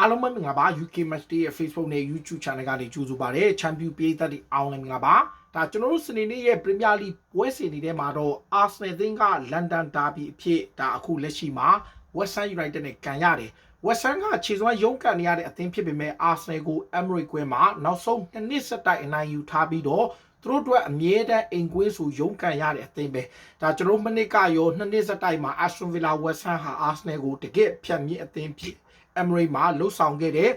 အားလုံးပဲမင်္ဂလာပါ UK Match Day ရဲ့ Facebook နဲ့ YouTube Channel ကနေကြိုဆိုပါရစေ။ Champion ပြည်သက်တွေအားလုံးမင်္ဂလာပါ။ဒါကျွန်တော်တို့စနေနေ့ရဲ့ Premier League ပွဲစဉ်တွေထဲမှာတော့ Arsenal သင်းက London Derby အဖြစ်ဒါအခုလက်ရှိမှာ West Ham United နဲ့ကန်ရတယ်။ West Ham ကခြေစွမ်းရုန်းကန်နေရတဲ့အသင်းဖြစ်ပေမဲ့ Arsenal ကို Emirates ကွင်းမှာနောက်ဆုံးနှစ်နှစ်ဆက်တိုက်အနိုင်ယူထားပြီးတော့သူတို့အတွက်အမြဲတမ်းအိမ်ကွင်းဆိုရုန်းကန်ရတဲ့အသင်းပဲဒါကျွန်တော်မနစ်ကရောနှစ်နှစ်ဆက်တိုက်မှာ Aston Villa West Ham ဟာ Arsenal ကိုတကယ့်ဖြတ်မြင့်အသင်းဖြစ် Emirates မှာလှုပ်ဆောင်ခဲ့တဲ့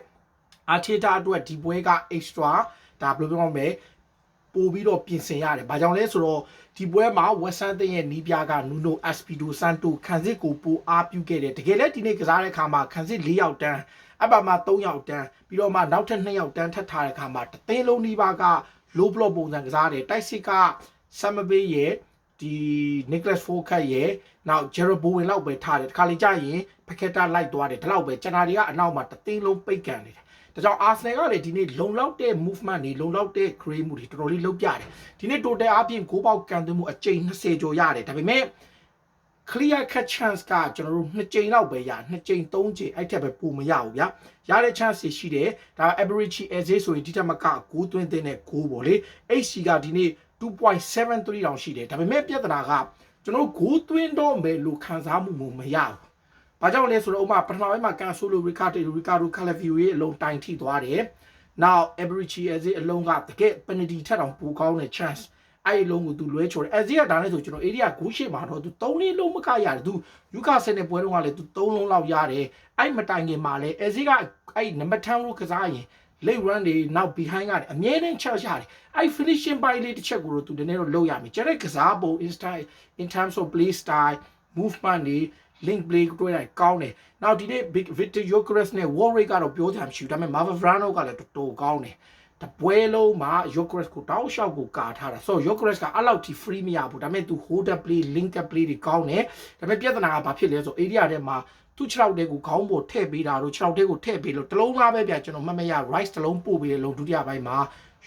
အာတီတာအတွက်ဒီပွဲက extra ဒါဘယ်လိုပြောမလဲပို့ပြီးတော့ပြင်ဆင်ရတယ်။ဘာကြောင့်လဲဆိုတော့ဒီပွဲမှာ West Ham တဲ့ရဲ့နီးပြက Nuno Espirito Santo ခံစစ်ကိုပိုအားပြုခဲ့တယ်။တကယ်လည်းဒီနေ့ကစားတဲ့အခါမှာခံစစ်၄ယောက်တန်းအပမှာ3ယောက်တန်းပြီးတော့မှနောက်ထပ်2ယောက်တန်းထပ်ထားတဲ့အခါမှာတသိန်းလုံးနီးပါးက low block ပုံစံကစားတယ်။တိုက်စစ်က Samabe ရဲ့ ဒီ Nicholas Folker ရဲ့နောက် Gerard Bowen လောက်ပဲထားတယ်။တခါလေကြာရင် Paqueta လိုက်သွားတယ်။ဒီလောက်ပဲကျန်တာတွေကအနောက်မှာတသိန်းလုံးပိတ်ကန်နေတယ်။ဒါကြောင့် Arsenal ကလည်းဒီနေ့လုံလောက်တဲ့ movement တွေလုံလောက်တဲ့ create မှုတွေတော်တော်လေးလုပ်ပြတယ်။ဒီနေ့ total အပြင်ကိုပေါက်ကန်သွင်းမှုအကြိမ်20ကျော်ရတယ်။ဒါပေမဲ့ clear cut chance ကကျွန်တော်တို့နှစ်ကြိမ်လောက်ပဲရနှစ်ကြိမ်သုံးကြိမ်အဲ့ထက်ပဲပိုမရဘူးဗျာရတဲ့ chance တွေရှိတယ်ဒါ average as ဆိုရင်ဒီထက်မက6သွင်းတဲ့နဲ့6ပေါ့လေ HC ကဒီနေ့ 2.73တောင်ရှိတယ်ဒါပေမဲ့ပြဿနာကကျွန်တော်6သွင်းတော့မယ်လို့ခံစားမှုမရဘူးဘာကြောင့်လဲဆိုတော့ဥမာပထမပိုင်းမှာကန်ဆိုလိုရီကာတီရီကာဒိုကာလဗီယိုရဲ့အလုံးတိုင်ထိသွားတယ် now average as အလုံးကတကယ် penalty ထက်တောင်ပိုကောင်းတဲ့ chance အဲ့ဒီလုံးကိုသူလွဲချော်တယ်အဲဇီကဒါနဲ့ဆိုကျွန်တော် area ဂိုးရှိမှာတော့သူ၃လေးလုံးမကရတယ်သူယူကာဆယ်နဲ့ပွဲတော့ကလည်းသူ၃လုံးလောက်ရတယ်အဲ့မတိုင်ခင်မှာလည်းအဲဇီကအဲ့နံပါတ်10လို့ကစားရင် late run တွေနောက် behind ကနေအမြဲတမ်းချက်ရတယ်အဲ့ finishing by လေးတစ်ချက်ကိုတော့သူဒီနေ့တော့လုပ်ရမယ်ကျတဲ့ကစားပုံ insta in terms of play style movement တွေ link play တွေ့တိုင်းကောင်းတယ်နောက်ဒီနေ့ big victor yokeres နဲ့ warwick ကတော့ပြောကြမှာရှိဘူးဒါပေမဲ့ marvel vrano ကလည်းတော်တော်ကောင်းတယ်တပွဲလုံးမှာ Yokres ကိုတောက်လျှောက်ကိုကာထားတာဆိုတော့ Yokres ကအဲ့လောက်ထိ free မရဘူးဒါပေမဲ့ तू hold up play link up play တွေကောင်းတယ်ဒါပေမဲ့ပြဿနာကဘာဖြစ်လဲဆို area ထဲမှာ သူ့6လောက်တဲ့ကိုခေါင်းပေါ်ထည့်ပေးတာတို့6လောက်တဲ့ကိုထည့်ပေးလို့တလုံးသားပဲပြကျွန်တော်မှတ်မရ rice တလုံးပို့ပေးတဲ့လုံးဒုတိယပိုင်းမှာ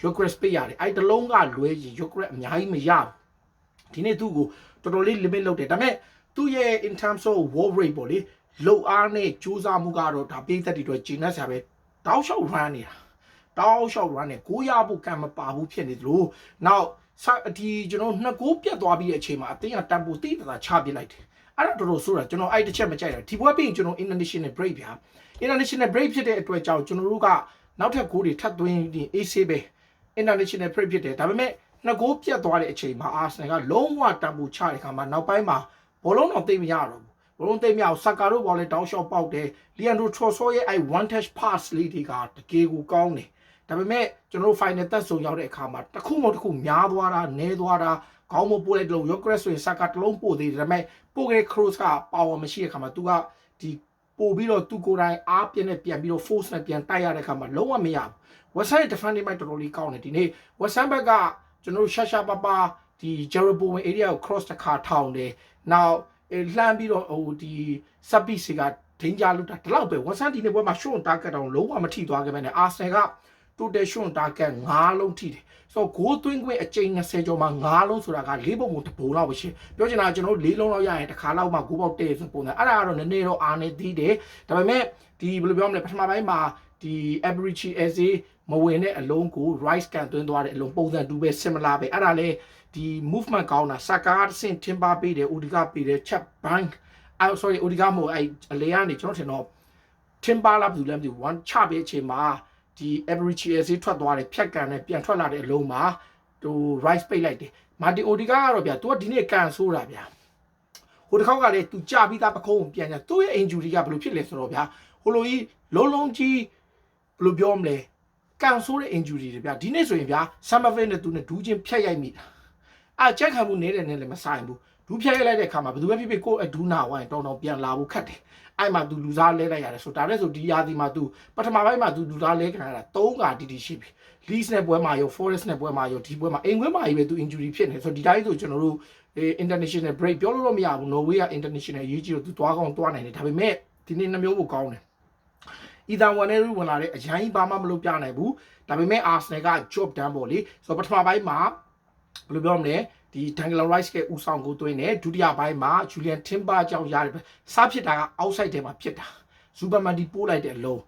Yokres ပေးရတယ်အဲ့တလုံးကလွဲရင် Yokres အများကြီးမရဘူးဒီနေ့သူ့ကိုတော်တော်လေး limit လုပ်တယ်ဒါပေမဲ့သူ့ရဲ့ in terms of war rate ပေါ့လေလုံအားနဲ့ကြိုးစားမှုကတော့ဒါပြည့်သက်တွေတော့ဂျင်းနဲ့ဆရာပဲတောက်လျှောက် run နေတာတောက်လျှောက် run နေကိုရဖို့ကံမပါဘူးဖြစ်နေသလိုနောက်ဒီကျွန်တော်နှစ်ကိုပြတ်သွားပြီးတဲ့အချိန်မှာအတင်းကတန်ပိုတိတသာချပစ်လိုက်တယ် အဲ့ဒါတော်တော်ဆိုးတာကျွန်တော်အဲ့တစ်ချက်မကြိုက်တာဒီဘွဲပြီးရင်ကျွန်တော် international break ဗျာ international break ဖြစ်တဲ့အတွက်ကြောင့်ကျွန်တော်တို့ကနောက်ထပ်ကိုတွေထပ်သွင်းပြီး AC ပဲ international break ဖြစ်တယ်ဒါပေမဲ့နှစ်ကိုပြတ်သွားတဲ့အချိန်မှာ Arsenal ကလုံးဝတန်ပိုချတဲ့ခါမှာနောက်ပိုင်းမှာဘောလုံးတော့သိမရတော့ဘူးဘလုံးသိမ့်မြောက်ဆာကာတို့ဘောလည်းတောင်းလျှောက်ပေါက်တယ်လီယန်ဒိုထရိုဆိုရဲ့အဲ one touch pass လေးတွေကတကယ်ကိုကောင်းတယ်ဒါပေမဲ့ကျွန်တော်တို့ final သက်ဆုံရောက်တဲ့အခါမှာတစ်ခုမှတစ်ခုများသွားတာနည်းသွားတာ ခေါင်းမပိုးလိုက်လို့ Yokres ဆိုရင်ဆာကာတလုံးပို့သေးတယ်ဒါပေမဲ့ပို့ခဲ့ cross က power မရှိတဲ့အခါမှာ तू ကဒီပို့ပြီးတော့သူကိုယ်တိုင်အားပြင်းနဲ့ပြန်ပြီးတော့ force နဲ့ပြန်တိုက်ရတဲ့အခါမှာလုံးဝမရဘူး West Ham defending မိုက်တော်တော်လေးကောင်းတယ်ဒီနေ့ West Ham ဘက်ကကျွန်တော်တို့ရှာရှာပါပါဒီ Jericho Bowen area ကို cross တစ်ခါထောင်တယ်နောက်လှမ်းပြီးတော့ဟိုဒီစပီစီကဒင်းကြလို့တာဒီလောက်ပဲ West Ham ဒီနေ့ပွဲမှာ short target တောင်လုံးဝမထိသွားခဲ့ပဲနဲ့ Arsenal က total short target 9လုံးထိတယ်ဆိုတော့ဂိုးသွင်းခွင့်အကြိမ်20ကျော်မှာ9လုံးဆိုတာက၄ပုံကိုတပုံလောက်ပဲရှင်ပြောချင်တာကျွန်တော်တို့၄လုံးလောက်ရရင်တစ်ခါလောက်မှဂိုးပေါက်တဲ့ဆိုပုံစံအဲ့ဒါကတော့နည်းနည်းတော့အားနေသေးတယ်ဒါပေမဲ့ဒီဘယ်လိုပြောမလဲပထမပိုင်းမှာဒီ average as မဝင်တဲ့အလုံးကို rice ကန်သွင်းသွားတဲ့အလုံးပုံစံတူပဲ similar ပဲအဲ့ဒါလေဒီ movement ကောင်းတာစကားတစ်ဆင့် timber ပေးတယ် Udiga ပေးတယ် chap bank အဲ့ sorry Udiga မဟုတ်အဲ့အလေကနေကျွန်တော်ထင်တော့ timber လားဘူးလဲမသိဘူး one ချပေးအချိန်မှာ ဒီ average as ထွက်သွားတယ်ဖြတ်ကန်နဲ့ပြန်ထွက်လာတဲ့အလုံးမှာဟို rice ပိတ်လိုက်တယ်မာတီ Udiga ကတော့ဗျာ तू ကဒီနေ့ကန်ဆိုးတာဗျာဟိုတစ်ခေါက်ကလည်း तू ကြပြီးသားပခုံးပြန်ကြသူ့ရဲ့ injury ကဘယ်လိုဖြစ်လဲဆိုတော့ဗျာဟိုလိုကြီးလုံးလုံးကြီးဘယ်လိုပြောမလဲကန်ဆိုးတဲ့ injury တွေဗျာဒီနေ့ဆိုရင်ဗျာ Summerville နဲ့သူနဲ့ဒူးချင်းဖြတ်ရိုက်မိတာအဲချက်ခံမှုနေတဲ့နဲ့လည်းမဆိုင်ဘူး ဒူးဖြတ်ရိုက်လိုက်တဲ့အခါမှာဘယ်သူပဲဖြစ်ဖြစ်ကိုယ့်အဒူးနာဝိုင်းတောင်းတောင်းပြန်လာဖို့ခက်တယ်အဲ့မှာ तू လူစားလဲလိုက်ရတယ်ဆိုဒါလည်းဆိုဒီယာဒီမှာ तू ပထမပိုင်းမှာ तू လူစားလဲခံရတာ၃ကတီတီရှိပြီ Leeds နဲ့ပွဲမှာရော Forest နဲ့ပွဲမှာရောဒီပွဲမှာအိမ်ခွင်းမှာကြီးပဲ तू injury ဖြစ်နေဆိုဒီတိုင်းဆိုကျွန်တော်တို့ international break ပြောလို့တော့မရဘူး Norway က international ရေးကြည့်တော့ तू သွားကောင်းသွားနိုင်တယ်ဒါပေမဲ့ဒီနေ့နှမျိုးကိုကောင်းတယ်အီသန်ဝန်နဲ့ဝင်လာတဲ့အရင်ဘာမှမလုပ်ပြနိုင်ဘူးဒါပေမဲ့ Arsenal က job done ပေါ့လေဆိုတော့ပထမပိုင်းမှာဘယ်လိုပြောမလဲ ဒီ Dangler Rice ကဦးဆောင်ကိုသွင်းတယ်ဒုတိယပိုင်းမှာ Julian Timber ကြောင့်ရတယ်စားဖြစ်တာက outside ထဲမှာဖြစ်တာ Superman ဒီပိုးလိုက်တဲ့အလုံး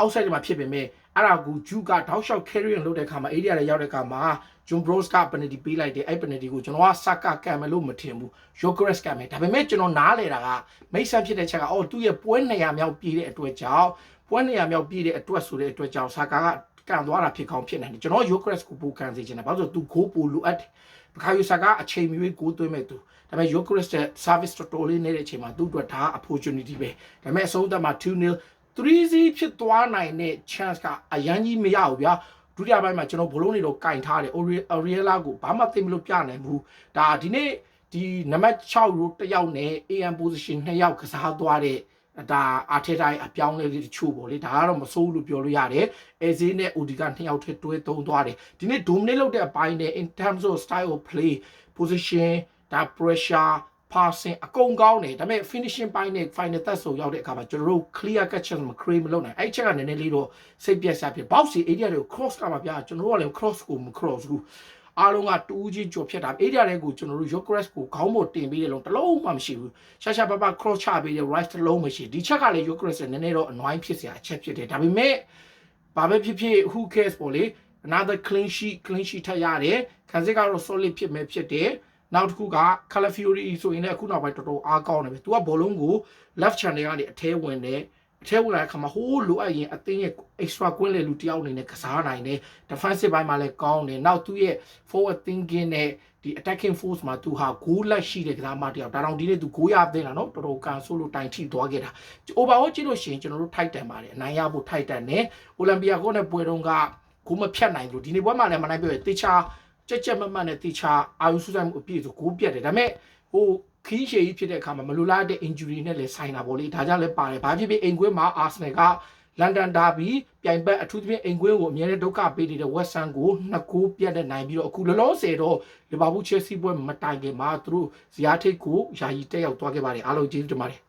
outside မှာဖြစ်ပေမဲ့အဲ့ဒါကိုဂျူကတောက်လျှောက် carrying လုပ်တဲ့အခါမှာ area တွေရောက်တဲ့အခါမှာ John Bros က penalty ပေးလိုက်တယ်အဲ့ penalty ကိုကျွန်တော်က Saka ကံမယ်လို့မထင်ဘူး Jokeres ကံမယ်ဒါပေမဲ့ကျွန်တော်နားလေတာကမိတ်ဆက်ဖြစ်တဲ့ချက်ကအော်သူ့ရဲ့ပွဲ200မြောက်ပြည့်တဲ့အတွက်ကြောင့်ပွဲ200မြောက်ပြည့်တဲ့အတွက်ဆိုတဲ့အတွက်ကြောင့် Saka ကကန်သွားတာဖြစ်ကောင်းဖြစ်နိုင်တယ်ကျွန်တော် Jokeres ကိုပိုကန်စေချင်တယ်ဘာလို့လဲဆိုတော့သူဂိုးပိုလိုအပ်တယ် ဘခါယူဆာကအချိန်မီဂိုးသွင်းမဲ့သူဒါပေမဲ့ Jokeres ရဲ့ service တော်တော်လေးနေတဲ့အချိန်မှာသူ့အတွက်ဒါ opportunity ပဲဒါပေမဲ့အဆုံးသတ်မှာ2-0 3-0ဖြစ်သွားနိုင်တဲ့ chance ကအရန်ကြီးမရဘူးဗျာဒုတိယပိုင်းမှာကျွန်တော်ဘလုံးတွေတော့ကင်ထားတယ် Oriela ကိုဘာမှသိမလို့ပြနိုင်ဘူးဒါဒီနေ့ဒီနံပါတ်6ရိုးတစ်ယောက်နဲ့ AM position 2ယောက်ကစားသွားတဲ့ ဒါအာထေတိုင်းအပြောင်းလဲလေးတချို့ပေါ့လေဒါကတော့မဆိုးလို့ပြောလို့ရတယ်အဲဇေးနဲ့ OD က2ယောက်ထဲတွဲသုံးသွားတယ်ဒီနေ့ dominate လုပ်တဲ့အပိုင်းနဲ့ in terms of style of play position ဒါ pressure passing အကုန်ကောင်းတယ်ဒါပေမဲ့ finishing ပိုင်းနဲ့ final touch ဆိုရောက်တဲ့အခါမှာကျွန်တော်တို့ clear cut chance မ create မလုပ်နိုင်အဲ့ချက်ကနည်းနည်းလေးတော့စိတ်ပြက်စရာဖြစ် box area တွေကို cross ကမှာပြကျွန်တော်တို့ကလည်း cross ကိုမ cross ဘူး အားလုံးကတူးချင်းကြော်ဖြတ်တာ area တွေကိုကျွန်တော်တို့ Yokres ကိုခေါင်းပေါ်တင်ပေးတယ်လို့တလုံးမှမရှိဘူးရှာရှာပပ cross ချပေးတယ် right တလုံးမရှိဒီချက်ကလည်း Yokres နဲ့နည်းနည်းတော့ annoying ဖြစ်စရာအချက်ဖြစ်တယ်ဒါပေမဲ့ဘာပဲဖြစ်ဖြစ် who cares ပေါ့လေ another clean sheet clean sheet ထပ်ရတယ်ခံစစ်ကတော့ solid ဖြစ်မယ်ဖြစ်တယ်နောက်တစ်ခုက Color Fury ဆိုရင်လည်းအခုနောက်ပိုင်းတော်တော်အားကောင်းတယ်ပဲ။ तू ကဘောလုံးကို left channel ကနေအထဲဝင်တယ်။ အထဲဝင်လာတဲ့အခါမှာဟိုးလိုအပ်ရင်အသင်းရဲ့ extra ကွင်းလေလူတယောက်အနေနဲ့ကစားနိုင်တယ်။ defensive ဘိုင်းမှာလည်းကောင်းတယ်။နောက်သူ့ရဲ့ forward thinking နဲ့ဒီ attacking force မှာသူဟာ goal လက်ရှိတဲ့ကစားမတယောက်ဒါတောင်ဒီနေ့သူ9ရသိန်းလာနော်တော်တော်ကန်ဆိုးလို့တိုင်ထိသွားခဲ့တာ။ overall ကြည့်လို့ရှိရင်ကျွန်တော်တို့ထိုက်တန်ပါတယ်အနိုင်ရဖို့ထိုက်တန်တယ်။ Olympia ကိုနဲ့ပွဲတုန်းကကိုမဖြတ်နိုင်ဘူးဒီနေ့ပွဲမှာလည်းမနိုင်ပြည့်တေချာကြက်ကြက်မတ်မတ်နဲ့တေချာအာယူစုဆိုင်မှုအပြည့်ဆိုကိုပြတ်တယ်ဒါပေမဲ့ဟို ခီးရှည်ကြီးဖြစ်တဲ့အခါမှာမလိုလားတဲ့ injury နဲ့လည်းဆိုင်တာပေါ့လေဒါကြောင့်လည်းပါတယ်ဘာဖြစ်ဖြစ်အိမ်ကွင်းမှာ Arsenal ကလန်ဒန်ဒါဘီပြိုင်ဘက်အထူးသဖြင့်အိမ်ကွင်းကိုအများနဲ့ဒုက္ခပေးနေတဲ့ West Ham ကိုနှစ်ကိုပြတ်တဲ့နိုင်ပြီးတော့အခုလောလောဆယ်တော့လီဗာပူးချယ်ဆီပွဲမတိုင်ခင်မှာသူတို့ဇီယာထိတ်ကိုယာယီတက်ရောက်သွားခဲ့ပါတယ်အားလုံးကျေးဇူးတင်ပါတယ်